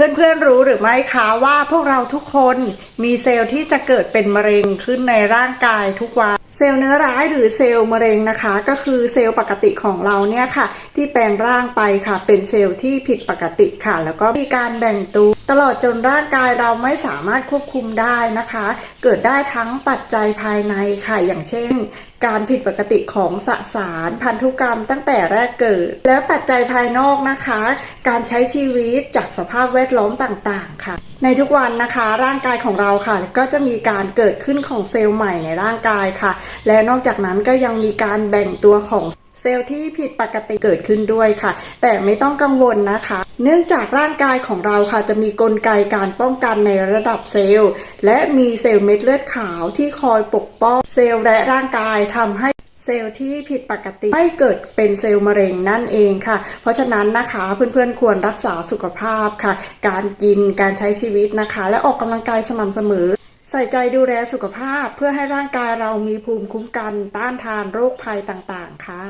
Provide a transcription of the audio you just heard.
เพื่อนๆรู้หรือไม่คะว่าพวกเราทุกคนมีเซลล์ที่จะเกิดเป็นมะเร็งขึ้นในร่างกายทุกวัน ซลล์เนื้อร้ายหรือเซลล์มะเร็งนะคะ ก็คือเซลล์ปกติของเราเนี่ยค่ะ ที่แปลงร่างไปค่ะ เป็นเซลล์ที่ผิดปกติค่ะ แล้วก็มีการแบ่งตัวตลอดจนร่างกายเราไม่สามารถควบคุมได้นะคะ เกิดได้ทั้งปัจจัยภายในค่ะ อย่างเช่น การผิดปกติของสสารพันธุกรรมตั้งแต่แรกเกิด และปัจจัยภายนอกนะคะ การใช้ชีวิตจากสภาพแวดล้อมต่างๆ ค่ะ ในทุกวันนะคะ ร่างกายของเราค่ะ ก็จะมีการเกิดขึ้นของเซลล์ใหม่ในร่างกายค่ะและนอกจากนั้นก็ยังมีการแบ่งตัวของเซลล์ที่ผิดปกติเกิดขึ้นด้วยค่ะ แต่ไม่ต้องกังวลนะคะ เนื่องจากร่างกายของเราค่ะ จะมีกลไกการป้องกันในระดับเซลล์ และมีเซลล์เม็ดเลือดขาวที่คอยปกป้องเซลล์และร่างกายทำให้เซลล์ที่ผิดปกติไม่เกิดเป็นเซลล์มะเร็งนั่นเองค่ะ เพราะฉะนั้นนะคะเพื่อนๆควรรักษาสุขภาพค่ะ การกินการใช้ชีวิตนะคะ และออกกำลังกายสม่ำเสมอ ใส่ใจดูแลสุขภาพเพื่อให้ร่างกายเรามีภูมิคุ้มกันต้านทานโรคภัยต่างๆ ค่ะ